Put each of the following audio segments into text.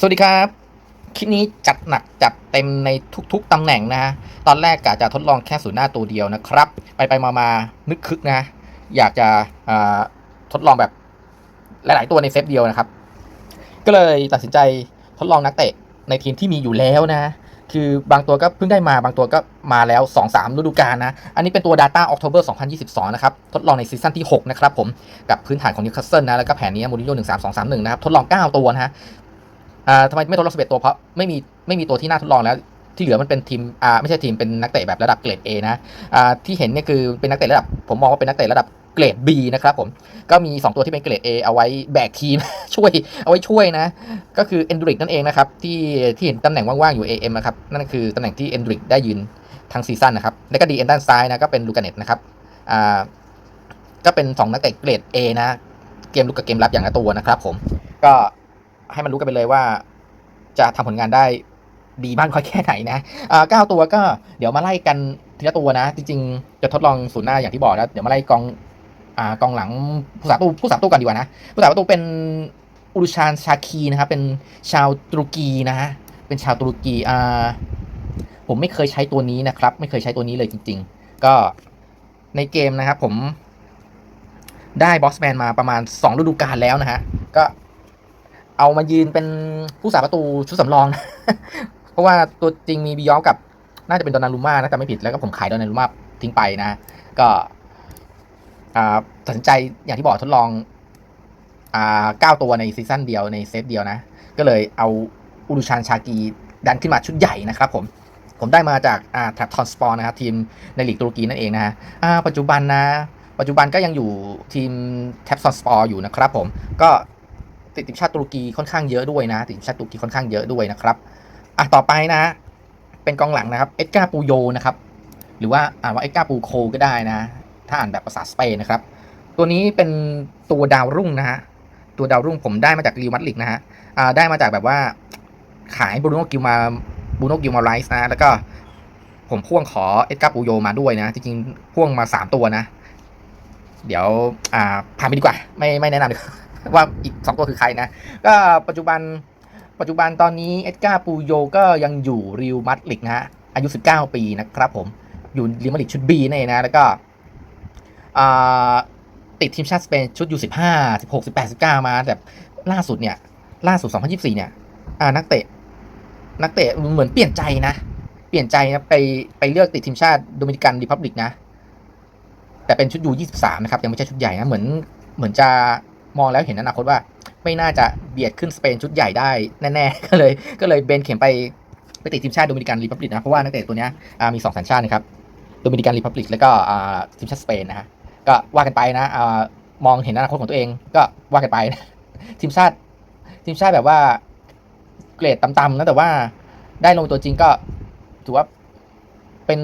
สวัสดีครับ คลิปนี้จัดหนักจัดเต็มในทุกๆตำแหน่งนะฮะ ตอนแรกกะจะทดลองแค่ศูนย์หน้าตัวเดียวนะครับ ไปไปมามานึกคึกนะ อยากจะทดลองแบบหลาย ๆ ตัวในเซตเดียวนะครับ ก็เลยตัดสินใจทดลองนักเตะในทีมที่มีอยู่แล้วนะ คือบางตัวก็เพิ่งได้มาบางตัวก็มาแล้ว 2-3ฤดูกาลนะ อันนี้เป็นตัว Data October 2022 นะครับ ทดลองในซีซั่นที่ 6 นะครับผม กับพื้นฐานของนิวคาสเซิลนะ แล้วก็แผนนี้มูริโญ่13231 นะครับ ทดลอง 9 ตัวนะฮะ อ่าทำไมไม่ทดลอง11 ตัวเพราะไม่มีไม่มีตัวที่น่าทดลองแล้ว ที่เหลือมันเป็นทีมอ่าไม่ใช่ทีมเป็นนักเตะแบบระดับเกรด A นะอ่าที่เห็นเนี่ยคือเป็นนักเตะระดับ ผมมองว่าเป็นนักเตะระดับเกรด B นะครับผมก็มี 2 ตัวที่เป็นเกรด A เอาไว้แบกทีม ช่วยเอาไว้ช่วยนะ ก็คือเอนดริกนั่นเองนะครับที่ที่เห็นตำแหน่งว่างๆอยู่ AM นะครับนั่นคือตำแหน่งที่เอนดริกได้ยืนทั้งซีซั่นนะครับแล้วก็ดีเอ็นด้านซ้ายนะก็เป็นลูกาเน็ตนะครับอ่าก็เป็น 2 นักเตะเกรด A นะ เกมลุกกับเกมรับอย่างละตัวนะครับผมก็ให้มันรู้กันไปเลยว่า จะทำผลงานได้ดีบ้างค่อยแค่ไหนนะอ่าเก้าตัวก็เดี๋ยวมาไล่กันทีละตัวนะ จริงๆ จะทดลองศูนย์หน้าอย่างที่บอกนะเดี๋ยวมาไล่กองอ่ากองหลังผู้สาประตูผู้สาประตูก่อนดีกว่านะผู้สาประตูเป็นอุรุชานชาคีนะครับเป็นชาวตุรกีนะฮะเป็นชาวตุรกีอ่าผมไม่เคยใช้ตัวนี้นะครับ ไม่เคยใช้ตัวนี้เลยจริง ๆ ก็ในเกมนะครับผมได้บ็อกซ์แมนมาประมาณ 2 ฤดูกาลแล้วนะฮะ ก็ เอามายืนเป็นผู้สาประตูชุดสำรอง เพราะว่าตัวจริงมีบิยอฟกับ น่าจะเป็นดอนนารุม่านะแต่ไม่ผิดแล้วก็ผมขายดอนนารุม่าทิ้งไปนะ ก็ตัดสินใจอย่างที่บอกทดลองเก้าตัวในซีซั่นเดียวในเซตเดียวนะ ก็เลยเอาอูรุชานชากีดันขึ้นมาชุดใหญ่นะครับผมผมได้มาจากแท็บทอนสปอร์นะครับทีมในลีกตุรกีนั่นเองนะฮะปัจจุบันนะ ปัจจุบันก็ยังอยู่ทีมแท็บทอนสปอร์อยู่นะครับผมก็ ติดทีมชาติตุรกีค่อนข้างเยอะด้วยนะติดทีมชาติตุรกีค่อนข้างเยอะด้วยนะครับอะต่อไปนะ เป็นกองหลังนะครับเอ็ดการ์ปูโยนะครับหรือว่าอ่านว่าเอ็ดการ์ปูโคก็ได้นะ ถ้าอ่านแบบภาษาสเปนนะครับ ตัวนี้เป็นตัวดาวรุ่งนะฮะตัวดาวรุ่งผมได้มาจากรีวมัดลิกนะฮะอ่าได้มาจากแบบว่าขายบูโนกิลมาบูโนกิลมาไรส์นะแล้วก็ผมพ่วงขอเอ็ดการ์ปูโยมาด้วยนะ จริงๆพ่วงมาสามตัวนะ เดี๋ยวอ่าผ่านไปดีกว่า ไม่ไม่แนะนำดีกว่า ว่าอีกสองตัวคือใครนะ ก็ปัจจุบันปัจจุบันตอนนี้เอ็ดการ์ปูโยก็ยังอยู่ริวมัดลิกนะฮะอายุ 19 ปีนะครับผมอยู่ริวมัดลิกชุด B นั่นะ แล้วก็ติดทีมชาติสเปนชุดยู15 16 18 19 มาแต่ล่าสุดเนี่ย ล่าสุด 2024 เนี่ยอ่านักเตะ นักเตะเหมือนเปลี่ยนใจนะ เปลี่ยนใจนะไปไปเลือกติดทีมชาติโดมินิกันรีพับลิกนะ แต่เป็นชุดยู23 นะครับ ยังไม่ใช่ชุดใหญ่นะ เหมือนเหมือนจะ มองแล้วเห็นอนาคตว่า ไม่น่าจะเบียดขึ้นสเปนชุดใหญ่ได้แน่ๆก็เลย ก็เลยเบนเข็มไปไปติดทีมชาติโดมินิกันรีพับลิกนะเพราะว่านักเตะตัวเนี้ยมีสองสัญชาตินะครับโดมินิกันรีพับลิกแล้วก็ทีมชาติสเปนนะฮะก็ว่ากันไปนะมองเห็นอนาคตของตัวเองก็ว่ากันไปนะทีมชาติทีมชาติแบบว่าเกรดต่ำๆนะแต่ว่าได้ลงตัวจริงก็ถือว่าเป็น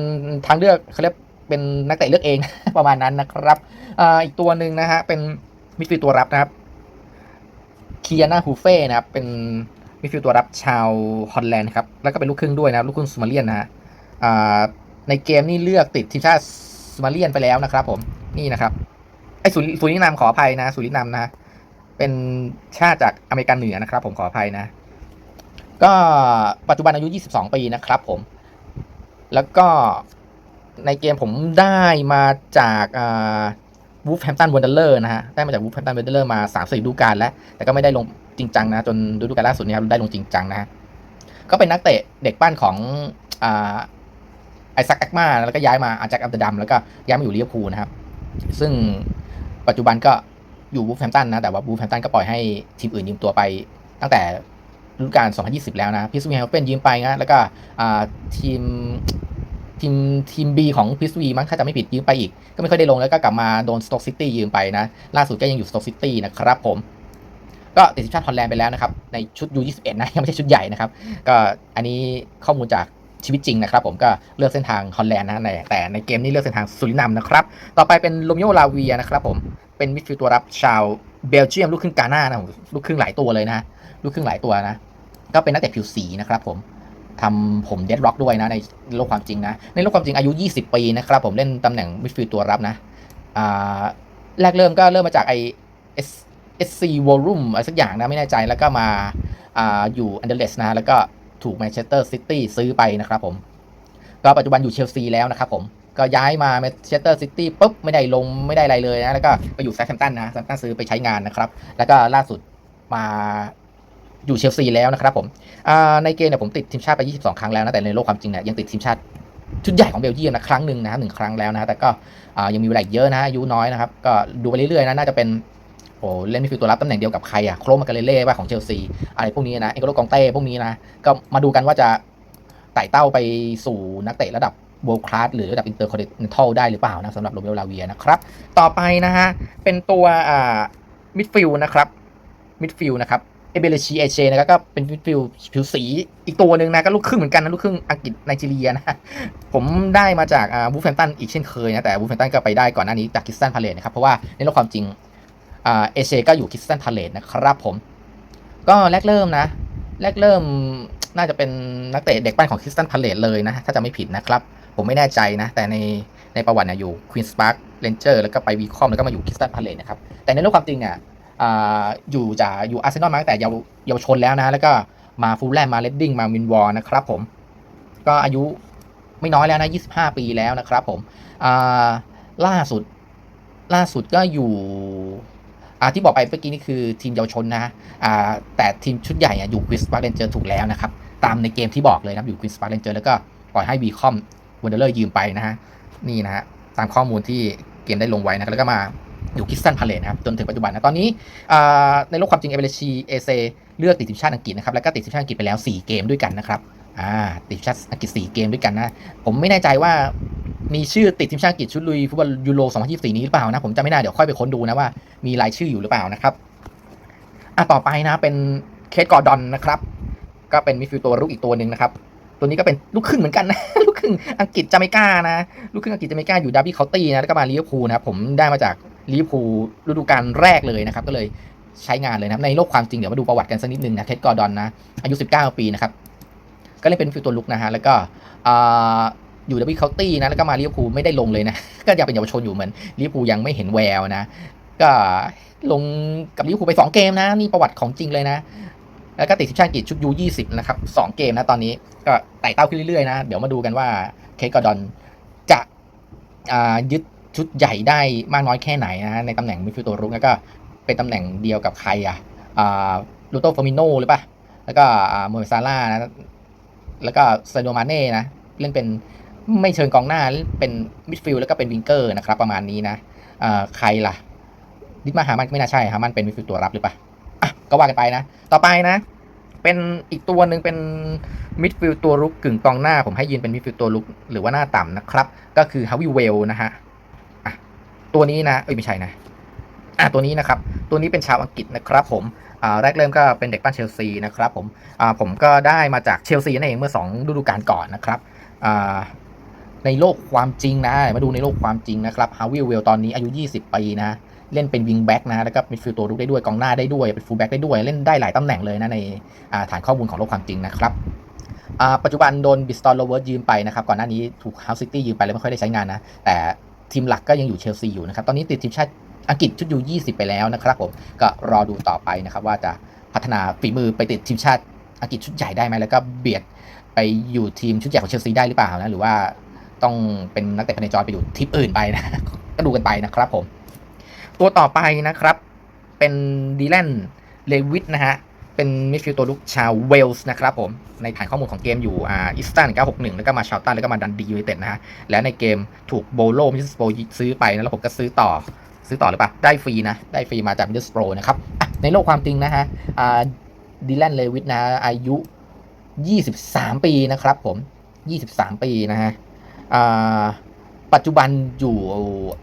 ทางเลือกเขาเรียกเป็นนักเตะเลือกเองประมาณนั้นนะครับอ่าอีกตัวหนึ่งนะฮะเป็น มิดฟิลด์ตัวรับนะครับเคียนาฮูเฟ่นะครับ เป็นมิดฟิลด์ตัวรับชาวฮอลแลนด์ครับ แล้วก็เป็นลูกครึ่งด้วยนะครับ ลูกครึ่งซูมาเลียนนะฮะในเกมนี่เลือกติดทีมชาติซูมาเลียนไปแล้วนะครับผมนี่นะครับไอ้สุริสุรินามขออภัยนะสุรินามนะ เป็นชาติจากอเมริกันเหนือนะครับ ผมขออภัยนะ ก็ปัจจุบันอายุ 22 ปีนะครับ ผม แล้วก็ในเกมผมได้มาจากอ่า วูฟแฮมตันวันเดอร์นะฮะได้มาจากวูฟแฮมตันวันเดอร์มาสามสี่ฤดูกาลแล้ว แต่ก็ไม่ได้ลงจริงจังนะ จนฤดูกาลล่าสุดนี่ยได้ลงจริงจังนะฮะก็เป็นนักเตะเด็กปั้นของอ่าไอซักแอคมาแล้วก็ย้ายมาอาจากอัมสเตอร์ดัมแล้วก็ย้ายมาอยู่ลิเวอร์พูลนะครับ ซึ่งปัจจุบันก็อยู่วูฟแฮมตันนะ แต่ว่าวูฟแฮมตันก็ปล่อยให้ทีมอื่นยืมตัวไป ตั้งแต่ฤดูกาล 2020 แล้วนะพิสวีแฮมเป็นยืมไปนะแล้วก็ทีม ทีมทีม B ของพิสวีมั้งถ้าจะไม่ผิดยืมไปอีก ก็ไม่ค่อยได้ลงแล้วก็กลับมาโดนสโต๊กซิตี้ยืมไปนะ ล่าสุดก็ยังอยู่สโต๊กซิตี้นะครับผม ก็ติดทีมชาติฮอลแลนด์ไปแล้วนะครับ ในชุด U21 นะ ยังไม่ใช่ชุดใหญ่นะครับ ก็อันนี้ข้อมูลจากชีวิตจริงนะครับผมก็เลือกเส้นทางฮอลแลนด์นะในแต่ในเกมนี้เลือกเส้นทางสุรินัมนะครับต่อไปเป็นโรมิโอลาเวียนะครับผมเป็นมิดฟิลด์ตัวรับชาวเบลเยียมลูกครึ่งกาหน้านะลูกครึ่งหลายตัวเลยนะลูกครึ่งหลายตัวนะก็เป็นนักเตะผิวสีนะครับผม ทำผมเดดร็อกด้วยนะในโลกความจริงนะ ในโลกความจริงอายุ 20 ปีนะครับผมเล่นตำแหน่งมิดฟิลด์ตัวรับนะอ่าแรกเริ่มก็เริ่มมาจากไอเอสเอสซีวอลลุ่มอะไรสักอย่างนะไม่แน่ใจแล้วก็มาอ่าอยู่อันเดอร์เลสนะฮะแล้วก็ถูกแมนเชสเตอร์ซิตี้ซื้อไปนะครับผม ก็ปัจจุบันอยู่เชลซีแล้วนะครับผม ก็ย้ายมาแมนเชสเตอร์ซิตี้ปุ๊บ ไม่ได้ลงไม่ได้อะไรเลยนะ แล้วก็ไปอยู่แซมป์ตันนะแซมป์ตันซื้อไปใช้งานนะครับ แล้วก็ล่าสุดมา อยู่เชลซีแล้วนะครับผมในเกมเนี่ยผมติดทีมชาติไป 22 ครั้งแล้วนะแต่ในโลกความจริงเนี่ยยังติดทีมชาติชุดใหญ่ของเบลเยียมนะครั้งหนึ่งนะครับหนึ่งครั้งแล้วนะแต่ก็ยังมีเวลาเยอะนะอายุน้อยนะครับก็ดูไปเรื่อยๆนะน่าจะเป็นโอ้เล่นมิดฟิลด์ตัวรับตำแหน่งเดียวกับใครอะโครมาการเล่ว่าของเชลซีอะไรพวกนี้นะเอ็กโลกองเต้พวกนี้นะก็มาดูกันว่าจะไต่เต้าไปสู่นักเตะระดับ world class หรือระดับ intercontinental ได้หรือเปล่านะสำหรับโรเบลลาเวียนะครับ ต่อไปนะฮะเป็นตัวมิดฟิลนะครับมิดฟิลนะครับ เอเบเลชีเอเชนะครับก็เป็นมิดฟิลผิวสีอีกตัวหนึ่งนะก็ลูกครึ่งเหมือนกันนะลูกครึ่งอังกฤษไนจีเรียนะผมได้มาจากบูฟแฟมตันอีกเช่นเคยนะแต่บูฟแฟมตันก็ไปได้ก่อนหน้านี้จากคิสตันพาเลตนะครับเพราะว่าในโลกความจริงเอเชก็อยู่คิสตันพาเลตนะครับผม ก็แรกเริ่มนะ แรกเริ่มน่าจะเป็นนักเตะเด็กปั้นของคิสตันพาเลตเลยนะถ้าจะไม่ผิดนะครับ ผมไม่แน่ใจนะ แต่ในในประวัติเนี่ยอยู่ควีนสปาร์คเรนเจอร์แล้วก็ไปวีคอมแล้วก็มาอยู่คิสตันพาเลตนะครับแต่ในโลกความจริงอ่า อยู่จะอยู่อาร์เซนอลมาตั้งแต่เยาวเยาวชนแล้วนะ แล้วก็มาฟูลแลมมาเลดดิ้งมามินวอร์นะครับผม ก็อายุไม่น้อยแล้วนะ 25 ปีแล้วนะครับผมล่าสุดล่าสุดก็อยู่อที่บอกไปเมื่อกี้นี่คือทีมเยาวชนนะแต่ทีมชุดใหญ่อะอยู่ควิสปาร์เรนเจอร์ถูกแล้วนะครับ ตามในเกมที่บอกเลยนะอยู่ควิสปาร์เรนเจอร์แล้วก็ปล่อยให้วีคอมวันเดอร์ยืมไปนะฮะนี่นะฮะตามข้อมูลที่เกมได้ลงไว้นะครับแล้วก็มา อยู่คิสตันพาเลตนะครับจนถึงปัจจุบันนะตอนนี้ในโลกความจริงเอเบเรชีเอเซเลือกติดทีมชาติอังกฤษนะครับแล้วก็ติดทีมชาติอังกฤษไปแล้ว 4 เกมด้วยกันนะครับอ่าติดทีมชาติอังกฤษ 4 เกมด้วยกันนะผมไม่แน่ใจว่ามีชื่อติดทีมชาติอังกฤษชุดลุยฟุตบอลยูโร 2024 นี้หรือเปล่านะผมจำไม่ได้เดี๋ยวค่อยไปค้นดูนะว่ามีรายชื่ออยู่หรือเปล่านะครับอะต่อไปนะเป็นเคทกอร์ดอนนะครับก็เป็นมิดฟิลด์ตัวรุกอีกตัวหนึ่งนะครับตัวนี้ก็เป็นลูกครึ่งเหมือนกันนะลูกครึ่งอังกฤษจาเมกานะลูกครึ่งอังกฤษจาเมกาอยู่ดาร์บี้เคาน์ตี้นะแล้วก็มาลิเวอร์พูลนะครับผมได้มาจาก ลิเวอร์พูลฤดูกาลแรกเลยนะครับ ก็เลยใช้งานเลยนะครับ ในโลกความจริงเดี๋ยวมาดูประวัติกันสักนิดนึงนะเคทกอร์ดอนนะ อายุ 19 ปีนะครับ ก็เล่นเป็นฟิลตัวลุกนะฮะ แล้วก็ออยู่ดับบี้เคาน์ตี้นะ แล้วก็มาลิเวอร์พูลไม่ได้ลงเลยนะ ก็ยังเป็นเยาวชนอยู่เหมือนลิเวอร์พูลยังไม่เห็นแววนะ ก็ลงกับลิเวอร์พูลไป 2 เกมนะ นี่ประวัติของจริงเลยนะ แล้วก็ติดทีมชาติอังกฤษชุดยู20นะครับ2เกมนะตอนนี้ ก็ไต่เต้าขึ้นเรื่อยๆนะ เดี๋ยวมาดูกันว่าเคทกอร์ดอนจะยึด ชุดใหญ่ได้มากน้อยแค่ไหนนะในตำแหน่งมิดฟิลด์ตัวรุกแล้วก็เป็นตำแหน่งเดียวกับใครอะอ่าลูโตฟอร์มิโนหรือปะแล้วก็อ่าโมเมซาร่านะแล้วก็ซโดมาเน่นะเล่นเป็นไม่เชิงกองหน้าเป็นมิดฟิลด์แล้วก็เป็นวิงเกอร์นะครับประมาณนี้นะอ่าใครล่ะดิมาหามันไม่น่าใช่ฮามันเป็นมิดฟิลด์ตัวรับหรือปล่าอะก็ว่ากันไปนะ ต่อไปนะ เป็นอีกตัวหนึ่งเป็นมิดฟิลด์ตัวรุกกึ่งกองหน้า ผมให้ยืนเป็นมิดฟิลด์ตัวรุกหรือว่าหน้าต่ำนะครับ ก็คือฮาวิเวลนะฮะ ตัวนี้นะเอ้ยไม่ใช่นะอะตัวนี้นะครับ ตัวนี้เป็นชาวอังกฤษนะครับผมอ่าแรกเริ่มก็เป็นเด็กปั้นเชลซีนะครับผมอ่าผมก็ได้มาจากเชลซีนั่นเองเมื่อ 2 ฤดูกาลก่อนนะครับอ่าในโลกความจริงนะ มาดูในโลกความจริงนะครับฮาวิเวลตอนนี้อายุ 20 ปีนะ เล่นเป็นวิงแบ็กนะ แล้วก็มิดฟิลตัวรุกได้ด้วย กองหน้าได้ด้วย เป็นฟูลแบ็กได้ด้วย เล่นได้หลายตำแหน่งเลยนะในฐานข้อมูลของโลกความจริงนะครับปัจจุบันโดนบิสตอลโลเวิร์ดยืมไปนะครับ ก่อนหน้านี้ถูกฮาส์ซิตี้ยืมไปแล้วไม่ค่อยได้ใช้งานนะ แต่ ทีมหลักก็ยังอยู่เชลซีอยู่นะครับตอนนี้ติดทีมชาติอังกฤษชุดยู20 ไปแล้วนะครับผมก็รอดูต่อไปนะครับว่าจะพัฒนาฝีมือไปติดทีมชาติอังกฤษชุดใหญ่ได้ไหมแล้วก็เบียดไปอยู่ทีมชุดใหญ่ของเชลซีได้หรือเปล่านะหรือว่าต้องเป็นนักเตะพเนจรไปอยู่ทีมอื่นไปนะก็ดูกันไปนะครับผม ตัวต่อไปนะครับ เป็นดีแลนเลวิทนะฮะ เป็นมิดฟิลด์ตัวลุกชาวเวลส์นะครับผมในฐานข้อมูลของเกมอยู่อ่าอิสตัน961 แล้วก็มาชาวตันแล้วก็มาดันดียูไนเต็ดนะฮะและในเกมถูกโบโลมิสโปซื้อไปนะแล้วผมก็ซื้อต่อซื้อต่อหรือเปล่า ได้ฟรีนะ ได้ฟรีมาจากมิสโปนะครับในโลกความจริงนะฮะอ่าดีแลนเลวิทนะฮะอายุ 23 ปีนะครับผม 23 ปีนะฮะอ่าปัจจุบันอยู่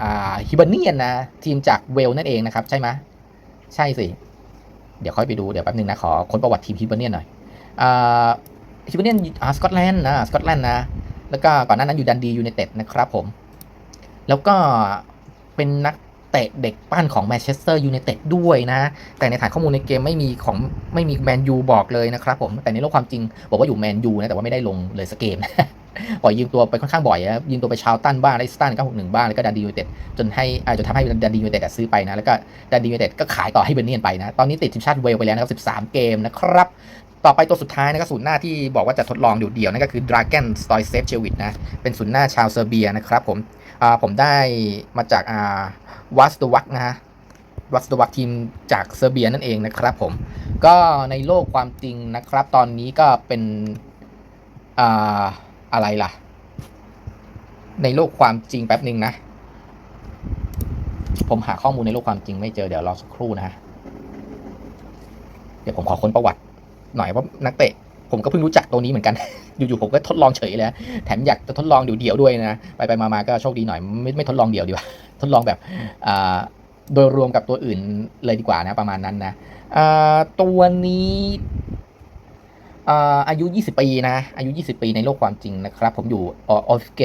อ่าฮิบเนียนนะ ทีมจากเวลนั่นเองนะครับ ใช่ไหมใช่สิ เดี๋ยวค่อยไปดู เดี๋ยวแป๊บนึงนะ ขอค้นประวัติทีมฮิบาเนียนหน่อยอ่าฮิบาเนียนอ่าสกอตแลนด์นะสกอตแลนด์นะ แล้วก็ก่อนหน้านั้นอยู่ดันดียูไนเต็ดนะครับผม แล้วก็เป็นนักเตะเด็กปั้นของแมนเชสเตอร์ยูไนเต็ดด้วยนะ แต่ในฐานข้อมูลในเกมไม่มีของไม่มีแมนยูบอกเลยนะครับผม แต่ในโลกความจริงบอกว่าอยู่แมนยูนะ แต่ว่าไม่ได้ลงเลยสกเกม ปล่อยยืมตัวไปค่อนข้างบ่อยนะยืมตัวไปชาวตันบ้างไลสตัน961บ้างแล้วก็ดันดียูเต็ดจนให้อาจนทำให้ดันดียูเต็ดซื้อไปนะแล้วก็ดันดียูเต็ดก็ขายต่อให้เบอร์เนียนไปนะตอนนี้ติดทีมชาติเวลไปแล้วนะครับ 13 เกมนะครับต่อไปตัวสุดท้ายนะครับศูนย์หน้าที่บอกว่าจะทดลองเดี่ยวๆนั่นก็คือ Dragan s t o y s e v c h e v i c นะเป็นศูนย์หน้าชาวเซอร์เบียนะครับผมอ่าผมได้มาจากอ่าวัสตวักนะฮะวัสตวักทีมจากเซอร์เบียนั่นเองนะครับผมก็ในโลกความจริงนะครับ ตอนนี้ก็เป็นอ่า อะไรล่ะ ในโลกความจริงแป๊บหนึ่งนะ ผมหาข้อมูลในโลกความจริงไม่เจอเดี๋ยวรอสักครู่นะฮะเดี๋ยวผมขอค้นประวัติ หน่อยว่านักเตะผมก็เพิ่งรู้จักตัวนี้เหมือนกัน อยู่ๆผมก็ทดลองเฉยเลยแถมอยากจะทดลองเดี่ยวๆด้วยนะ ไปไปๆมาๆก็โชคดีหน่อย ไม่ไม่ทดลองเดี่ยวดีกว่า ทดลองแบบโดยรวมกับตัวอื่นเลยดีกว่านะประมาณนั้นนะตัวนี้ อายุ 20 ปีนะ อายุ 20 ปีในโลกความจริงนะครับ ผมอยู่ออฟเก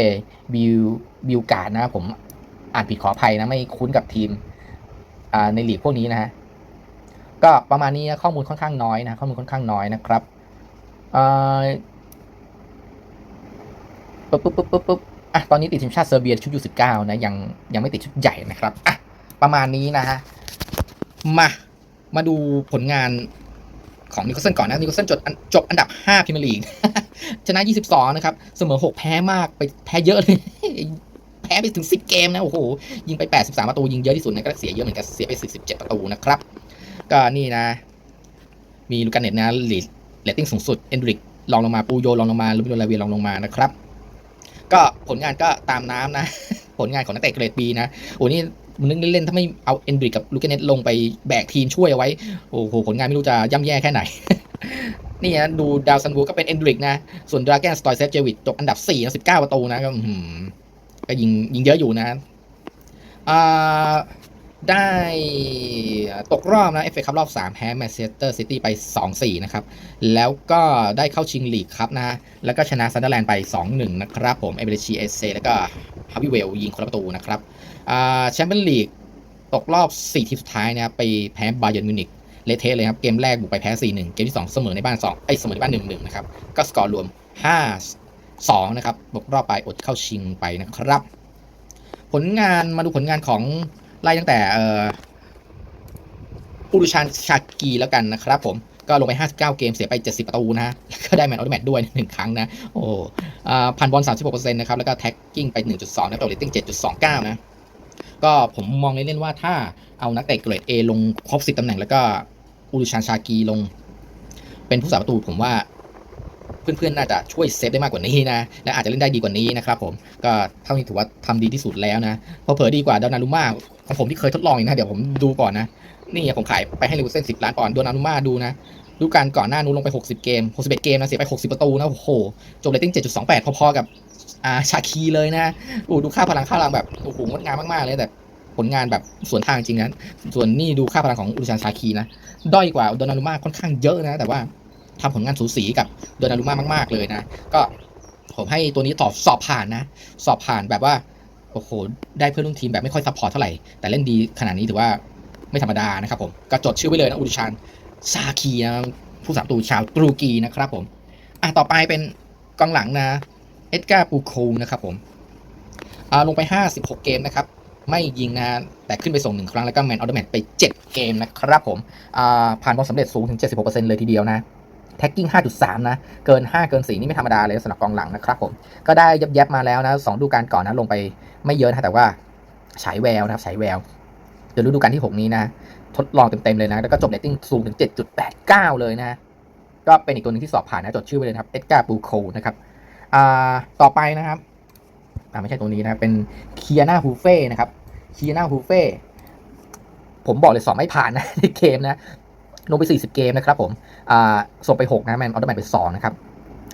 บิวบิวการนะ ผมอ่านผิดขออภัยนะ ไม่คุ้นกับทีมในลีกพวกนี้นะฮะ ก็ประมาณนี้นะข้อมูลค่อนข้างน้อยนะ ข้อมูลค่อนข้างน้อยนะครับปุ๊บปุ๊บปุ๊บปุ๊บปุ๊บอะ ตอนนี้ติดทีมชาติเซอร์เบียชุดยูสิบเก้านะ ยังยังไม่ติดชุดใหญ่นะครับ อะ ประมาณนี้นะฮะ มา มาดูผลงาน ของนิโคลสันก่อนนะนิโคลสันจบจบอันดับ 5พรีเมียร์ลีกชนะ 22 นะครับ เสมอ 6 แพ้มากไปแพ้เยอะเลย แพ้ไปถึง 10 เกมนะ โอ้โห ยิงไป 83 ประตู ยิงเยอะที่สุดนะก็เสียเยอะเหมือนกัน เสียไป 47 ประตูนะครับ ก็นี่นะ มีลูกาเน็ตนะลีดเรตติ้งสูงสุด เอนดริกลองลงมา ปูโยลองลงมาลูบิโนลาเวียลองลงมานะครับ ก็ผลงานก็ตามน้ำนะ ผลงานของนักเตะเกรดบีนะ โอ้นี่ มันนึกเล่นๆ ถ้าไม่เอาเอนดริกกับลูกาเน็ตลงไปแบกทีมช่วยเอาไว้ โอ้โห ผลงานไม่รู้จะย่ำแย่แค่ไหน นี่นะดูดาวซันบูก็เป็นเอนดริกนะ ส่วนดราแกนสตอยเซฟเจวิตจบอันดับ4นะ19 ประตูนะก็ก็ยิงยิงเยอะอยู่นะอ่าได้ตกรอบนะเอฟเอคัพรอบ 3 แพ้แมนเชสเตอร์ซิตี้ไป 2-4 นะครับ แล้วก็ได้เข้าชิงลีกครับนะ แล้วก็ชนะซันเดอร์แลนด์ไป 2-1 นะครับผม เอเบรชีเอเซแล้วก็ฮาวิเวลยิงคนละประตูนะครับ แชมเปี้ยนลีกตกรอบ 4 ทีมสุดท้ายนะครับไปแพ้บาเยิร์นมิวนิกเลเทะเลยครับ เกมแรกบุกไปแพ้ 4-1 เกมที่ 2 เสมอในบ้าน 2 ไอ้เสมอในบ้าน 1-1 นะครับ ก็สกอร์รวม 5-2 นะครับตกรอบไปอดเข้าชิงไปนะครับ ผลงานมาดูผลงานของไล่ตั้งแต่เอออูรุชานชากีแล้วกันนะครับผมก็ลงไป 59 เกมเสียไป 70 ประตูนะแล้วก็ได้แมตช์ออฟแมตด้วย 1 ครั้งนะ โอ้อ่าพันบอล 36%นะครับ แล้วก็แท็กกิ้งไป 1.2 นะตัวเรตติ้ง7.29 นะ ก็ผมมองเล่นๆว่าถ้าเอานักเตะเกรด A ลงครบ10ตำแหน่งแล้วก็อูรุชานชากีลง เป็นผู้สาประตูผมว่าเพื่อนๆ น่าจะช่วยเซฟได้มากกว่านี้นะ และอาจจะเล่นได้ดีกว่านี้นะครับผม ก็เท่านี้ถือว่าทำดีที่สุดแล้วนะ เพอเผอดีกว่าดอนารุม่าของผมที่เคยทดลองอีกนะ เดี๋ยวผมดูก่อนนะ นี่ผมขายไปให้ลิเวอร์เซน10ล้านปอนด์โดนารุม่าดูนะ ดูการก่อนหน้านู้นลงไป 60 เกม 61 เกมนะ เสียไป 60 ประตูนะ โอ้โห จบเรตติ้ง7.28 พอๆ กับ อ่าชาคีเลยนะโอ้ดูค่าพลังค่าพลังแบบโอ้โหงดงามมากๆเลยแต่ผลงานแบบสวนทางจริงนะส่วนนี่ดูค่าพลังของอุรุชันชาคีนะด้อยกว่าโดนารุม่าค่อนข้างเยอะนะ แต่ว่าทำผลงานสูสีกับโดนารุม่ามาก ๆเลยนะ ก็ผมให้ตัวนี้ตอบสอบผ่านนะ สอบผ่านแบบว่าโอ้โหได้เพื่อนร่วมทีมแบบไม่ค่อยซัพพอร์ตเท่าไหร่ แต่เล่นดีขนาดนี้ถือว่าไม่ธรรมดานะครับผมก็จดชื่อไว้เลยนะอุรุชันชาคีนะผู้สาประตูชาวตุรกีนะครับผมอะต่อไปเป็นกองหลังนะ เอ็ดการ์ปูคูนะครับผมลงไป 56 เกมนะครับ ไม่ยิงนะแต่ขึ้นไปส่งหนึ่งครั้ง แล้วก็แมนออเดอร์แมตไป 7 เกมนะครับผมผ่านบอลสำเร็จสูงถึง 76%เลยทีเดียวนะแท็กกิ้ง 5.3 นะ เกิน 5 เกิน 4 นี่ไม่ธรรมดาเลยสำหรับกองหลังนะครับผม ก็ได้ยับยับมาแล้วนะสองดูกาลก่อนนะ ลงไปไม่เยอะนะ แต่ว่าฉายแววนะครับฉายแวว เดี๋ยวฤดูกาลที่ 6 นี้นะ ทดลองเต็ม ๆ เลยนะ แล้วก็จบเรตติ้งสูงถึง 7.89 เลยนะ ก็เป็นอีกตัวหนึ่งที่สอบผ่านนะ จดชื่อไว้เลยนะครับ เอ็ดการ์ ปูโคนะครับ อ่าต่อไปนะครับอ่าไม่ใช่ตัวนี้นะครับเป็นเคียนาฮูเฟ่นะครับเคียนาฮูเฟ่ผมบอกเลยสอบไม่ผ่านนะในเกมนะลงไป 40 เกมนะครับผมอ่าส่งไป 6 นะแมนออโตแมนไป 2 นะครับ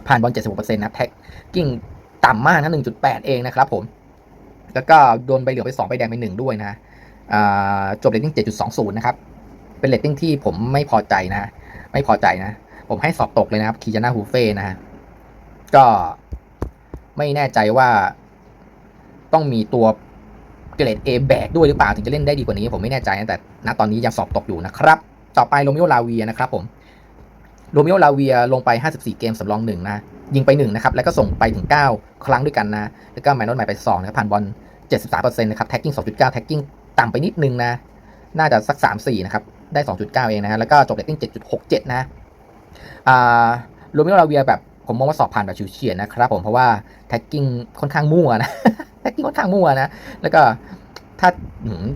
ผ่านบอล 76%นะแท็กกิ้งต่ำมากนะ 1.8 เองนะครับผม แล้วก็โดนใบเหลืองไป 2 ใบแดงไป 1 ด้วยนะจบเรตติ้ง 7.20 นะครับ เป็นเรตติ้งที่ผมไม่พอใจนะ ไม่พอใจนะ ผมให้สอบตกเลยนะครับ คียนาฮูเฟ่นะฮะก็ ไม่แน่ใจว่า ต้องมีตัวเกรด A แบกด้วยหรือเปล่าถึงจะเล่นได้ดีกว่านี้ ผมไม่แน่ใจนะแต่ณตอนนี้ยังสอบตกอยู่นะครับ ต่อไปโรมิโอลาเวียนะครับผมโรมิโอลาเวียลงไป 54 เกมสำรองหนึ่งนะ ยิงไป1นะครับ แล้วก็ส่งไปถึง 9 ครั้งด้วยกันนะ แล้วก็แมนนอตใหม่ไป2นะครับผ่านบอล 73%นะครับ แท็กกิ้ง 2.9 แท็กกิ้งต่ำไปนิดนึงนะ น่าจะสัก 3-4 นะครับ ได้ 2.9 เองนะฮะ แล้วก็จบเรตติ้ง 7.67 นะ อ่าลูมิโนลาเวียแบบ ผมมองว่าสอบผ่านแบบชิวเฉียดนะครับผมเพราะว่าแท็กกิ้งค่อนข้างมั่วนะแท็กกิ้งค่อนข้างมั่วนะแล้วก็ถ้า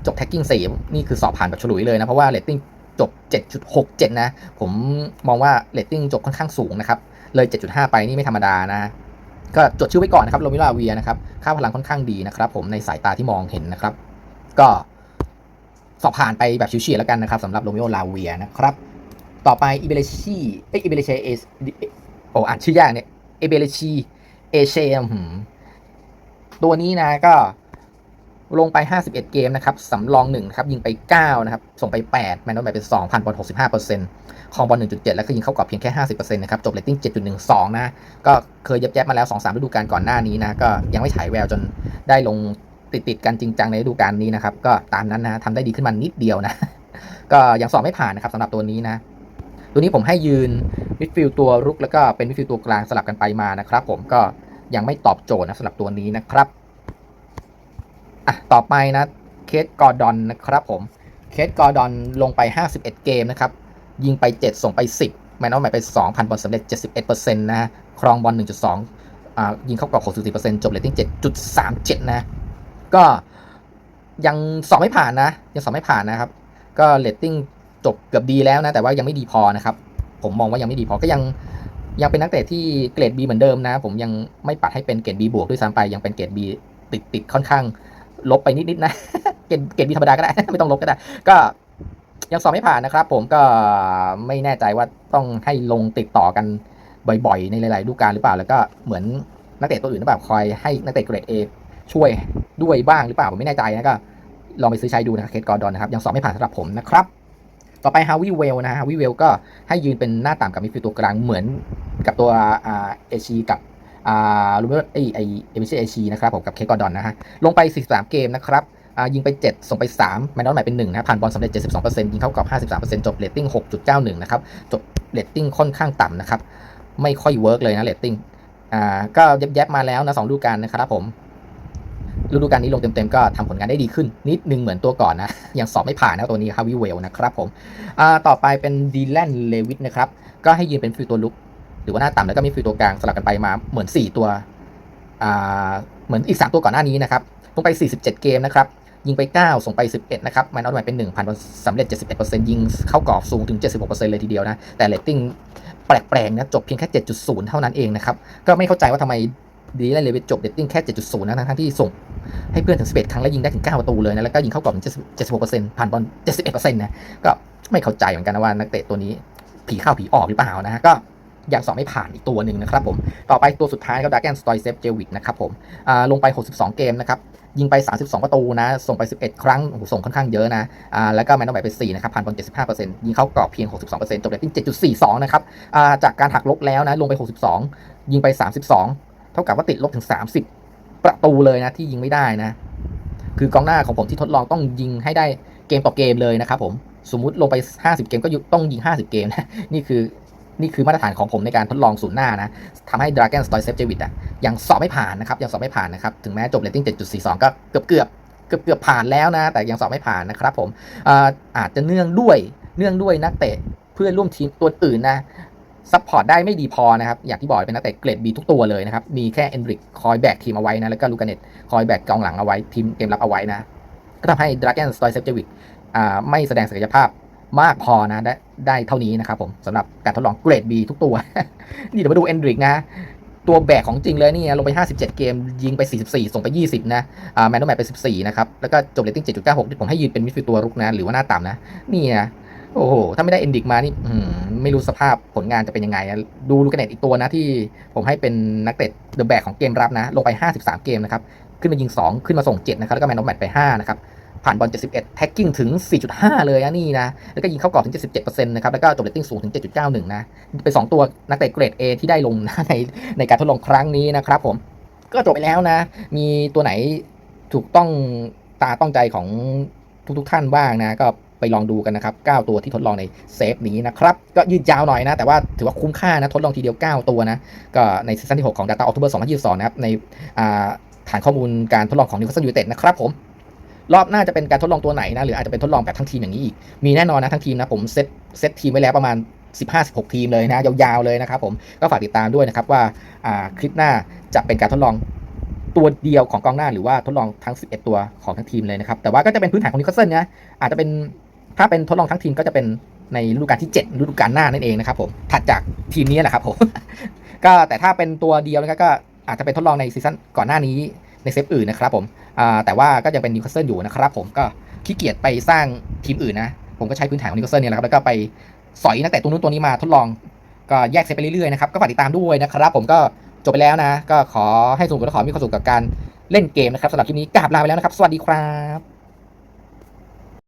จบแท็กกิ้งสี่นี่คือสอบผ่านแบบฉลุยเลยนะเพราะว่าเรตติ้งจบ 7.67 นะ ผมมองว่าเรตติ้งจบค่อนข้างสูงนะครับ เลย 7.5 ไปนี่ไม่ธรรมดานะ ก็จดชื่อไว้ก่อนนะครับ โรมิลาเวียนะครับ ค่าพลังค่อนข้างดีนะครับ ผมในสายตาที่มองเห็นนะครับ ก็สอบผ่านไปแบบชิวๆแล้วกันนะครับสำหรับโรมิโอลาเวียนะครับ ต่อไปอิเบเลชีเออิเบเลเชเอ โอ้อ่านชื่อยากเนี่ยเอเบเลชีเอเชมตัวนี้นะก็ลงไป 51 เกมนะครับ สำรอง1นะครับยิงไป 9 นะครับ ส่งไป 8 แมนนอตไปเป็น2,000บอล65%คองบอล1.7 แล้วก็ยิงเข้ากรอบเพียงแค่ 50%นะครับ จบเรตติ้ง 7.12 นะ ก็เคยยับแยบมาแล้ว 2-3ฤดูกาลก่อนหน้านี้นะ ก็ยังไม่ฉายแววจนได้ลงติดติดกันจริงจังในฤดูกาลนี้นะครับ ก็ตามนั้นนะทำได้ดีขึ้นมานิดเดียวนะ ก็ยังสอบไม่ผ่านนะครับสำหรับตัวนี้นะ ตัวนี้ผมให้ยืนมิดฟิลด์ตัวรุกแล้วก็เป็นมิดฟิลด์ตัวกลางสลับกันไปมานะครับ ผมก็ยังไม่ตอบโจทย์นะสำหรับตัวนี้นะครับอะต่อไปนะเคสกอร์ดอนนะครับผมเคสกอร์ดอนลงไป 51 เกมนะครับ ยิงไป 7 ส่งไป 10แมนนอลใหม่ไป 2,000บอลสำเร็จ 71%นะฮะครองบอล 1.2อ่ายิงเข้ากรอบ64%จบเรตติ้ง7.37 นะ ก็ยังสอบไม่ผ่านนะ ยังสอบไม่ผ่านนะครับ ก็เรตติ้ง จบเกือบดีแล้วนะ แต่ว่ายังไม่ดีพอนะครับ ผมมองว่ายังไม่ดีพอก็ยังยังเป็นนักเตะที่เกรด B เหมือนเดิมนะ ผมยังไม่ปัดให้เป็นเกรด B บวกด้วยซ้ำไปยังเป็นเกรด B ติดติดค่อนข้าง ลบไปนิดๆนะ เกรดเกรด B ธรรมดาก็ได้ ไม่ต้องลบก็ได้ ก็ยังสอบไม่ผ่านนะครับ ผมก็ไม่แน่ใจว่าต้องให้ลงติดต่อกันบ่อยๆ ในหลายๆฤดูกาลหรือเปล่า แล้วก็เหมือนนักเตะตัวอื่นหรือเปล่าคอยให้นักเตะเกรด A ช่วยด้วยบ้างหรือเปล่าผมไม่แน่ใจนะก็ลองไปซื้อใช้ดูนะครับเคสกอร์ดอนนะครับยังสอบไม่ผ่านสำหรับผมนะครับ ต่อไปฮาวิเวลนะฮาวิเวลก็ให้ยืนเป็นหน้าต่ำกับมิดฟิลด์ตัวกลางเหมือนกับตัวเอชีกับลูเมอร์ไอไอเอเมเอชีนะครับผมกับเคกอร์ดอนนะฮะลงไป 43 เกมนะครับยิงไป 7 ส่งไป 3 แมนนอตใหม่เป็น 1 นะผ่านบอลสำเร็จ 72%ยิงเข้ากรอบ 53%จบเรตติ้ง 6.91 นะครับ จบเรตติ้งค่อนข้างต่ำนะครับ ไม่ค่อยเวิร์กเลยนะเรตติ้ง อ่า ก็แยบๆมาแล้วนะสองฤดูกาลนะครับผม ฤดูกาลนี้ลงเต็มๆก็ทำผลงานได้ดีขึ้น นิดนึงเหมือนตัวก่อนนะ ยังสอบไม่ผ่านนะตัวนี้ฮาวิเวลนะครับผมต่อไปเป็นดีแลนเลวิทนะครับ ก็ให้ยืนเป็นฟิลตัวลุก หรือว่าหน้าต่ำแล้วก็มีฟิลตัวกลางสลับกันไปมาเหมือน 4 ตัวเหมือนอีก 3 ตัวก่อนหน้านี้นะครับลงไป 47 เกมนะครับยิงไป 9 ส่งไป 11 นะครับแมนนอตใหม่เป็น1,000สำเร็จ 71%ยิงเข้ากรอบสูงถึง 76%เลยทีเดียวนะ แต่เรตติ้งแปลกๆนะ จบเพียงแค่ 7.0 เท่านั้นเองนะครับ ก็ไม่เข้าใจว่าทำไม ดีแลนเลวิทจบเรตติ้งแค่ 7.0 นะทั้งๆที่ส่งให้เพื่อนถึง 11 ครั้งแล้วยิงได้ถึง 9 ประตูเลยนะ แล้วก็ยิงเข้ากรอบถึง76%ผ่านบอล71%นะ ก็ไม่เข้าใจเหมือนกันนะว่านักเตะตัวนี้ผีเข้าผีออกหรือเปล่านะฮะก็ยังสอบไม่ผ่านอีกตัวหนึ่งนะครับผม ต่อไปตัวสุดท้ายครับดาร์แกนสตอยเซฟเจวิกนะครับผมลงไป 62 เกมนะครับ ยิงไป 32 ประตูนะ ส่งไป 11 ครั้งโอ้โหส่งค่อนข้างเยอะนะอ่าแล้วก็แมนนอตไป4นะครับ ผ่านบอล75%ยิงเข้ากรอบเพียง 62%จบเรตติ้ง7.42 นะครับอ่าจากการหักลบแล้วนะ ลงไป 62 ยิงไป 32 เท่ากับว่าติดลบถึง 30 ประตูเลยนะที่ยิงไม่ได้นะ คือกองหน้าของผมที่ทดลองต้องยิงให้ได้เกมต่อเกมเลยนะครับผมสมมุติลงไป 50 เกมก็ต้องยิง 50 เกมนะนี่คือนี่คือมาตรฐานของผมในการทดลองศูนย์หน้านะทำให้ Dragon s t o y s e v j e v i c อะยังสอบไม่ผ่านนะครับยังสอบไม่ผ่านนะครับถึงแม้จบเรตติ้ง7.42 ก็เกือบเกือบเกือบเกือบผ่านแล้วนะ แต่ยังสอบไม่ผ่านนะครับผมอาอาจจะเนื่องด้วยเนื่องด้วยนักเตะเพื่อนร่วมทีมตัวอื่นนะ ซัพพอร์ตได้ไม่ดีพอนะครับ อย่างที่บอกเป็นนักเตะเกรด B ทุกตัวเลยนะครับ มีแค่เอนดริกคอยแบกทีมเอาไว้นะ แล้วก็ลูกาเนตคอยแบกกองหลังเอาไว้ทีมเกมรับเอาไว้นะ ก็ทำให้ดราก้ n สตอยเซฟเจวิกอ่าไม่แสดงศักยภาพมากพอนะได้ได้เท่านี้นะครับผมสำหรับการทดลองเกรด B ทุกตัว นี่เดี๋ยวมาดูเอนดริกนะ ตัวแบกของจริงเลยนี่ลงไป 57 เกม ยิงไป 44 ส่งไป 20 นะแมนนแมตไป 14 นะครับ แล้วก็จบเรตติ้ง 7.96 ที่ผมให้ยืนเป็นมิดฟิลด์ตัวรุกนะ หรือว่าหน้าต่ำนะ นี่นะ โอ้โห ถ้าไม่ได้เอนดิกมานี่ไม่รู้สภาพผลงานจะเป็นยังไง ดูลูกเนตอีกตัวนะที่ผมให้เป็นนักเตะเดอะแบกของเกมรับนะ ลงไป 53 เกมนะครับ ขึ้นมายิง 2 ขึ้นมาส่ง 7 นะครับ แล้วก็แมนนอแมตไป 5 นะครับ ผ่านบอล 71 แท็กกิ้งถึง 4.5 เลยนะนี่นะ แล้วก็ยิงเข้ากรอบถึง 77%นะครับ แล้วก็จบเรตติ้งสูงถึง 7.91 นะ เป็น 2 ตัวนักเตะเกรด A ที่ได้ลงนะในในการทดลองครั้งนี้นะครับผม ก็จบไปแล้วนะ มีตัวไหนถูกต้องตาต้องใจของทุกๆท่านบ้างนะก็ ไปลองดูกันนะครับ 9 ตัวที่ทดลองในเซฟนี้นะครับ ก็ยืดยาวหน่อยนะ แต่ว่าถือว่าคุ้มค่านะทดลองทีเดียว 9 ตัวนะ ก็ในซีซั่นที่ 6 ของ Data October 2022 นะครับ ในฐานข้อมูลการทดลองของ Newcastle United นะครับผมรอบหน้าจะเป็นการทดลองตัวไหนนะ หรืออาจจะเป็นทดลองแบบทั้งทีมอย่างนี้อีก มีแน่นอนนะทั้งทีมนะ ผมเซตเซตทีมไว้แล้วประมาณ 15-16 ทีมเลยนะ ยาวๆเลยนะครับผมก็ฝากติดตามด้วยนะครับว่าคลิปหน้าจะเป็นการทดลองตัวเดียวของกองหน้าหรือว่าทดลองทั้ง 11 ตัวของทั้งทีมเลยนะครับ แต่ว่าก็จะเป็นพื้นฐานของนิคเซิลนะอาจจะเป็น ถ้าเป็นทดลองทั้งทีมก็จะเป็นในฤดูกาลที่ 7 ฤดูกาลหน้านั่นเองนะครับผมถัดจากทีมนี้แหละครับผมก็แต่ถ้าเป็นตัวเดียวนะครับก็อาจจะเป็นทดลองในซีซั่นก่อนหน้านี้ในเซฟอื่นนะครับผมแต่ว่าก็ยังเป็นนิวคาสเซิลอยู่นะครับผมก็ขี้เกียจไปสร้างทีมอื่นนะ ผมก็ใช้พื้นฐานของนิวคาสเซิลเนี่ยแหละครับแล้วก็ไปสอยนักเตะตัวนู้นตัวนี้มาทดลองก็แยกเซตไปเรื่อยๆนะครับก็ฝากติดตามด้วยนะครับ ผมก็จบไปแล้วนะ ก็ขอให้สนุกและขอมีความสุขกับการเล่นเกมนะครับสำหรับคลิปนี้กราบลาไปแล้วนะครับ สวัสดีครับ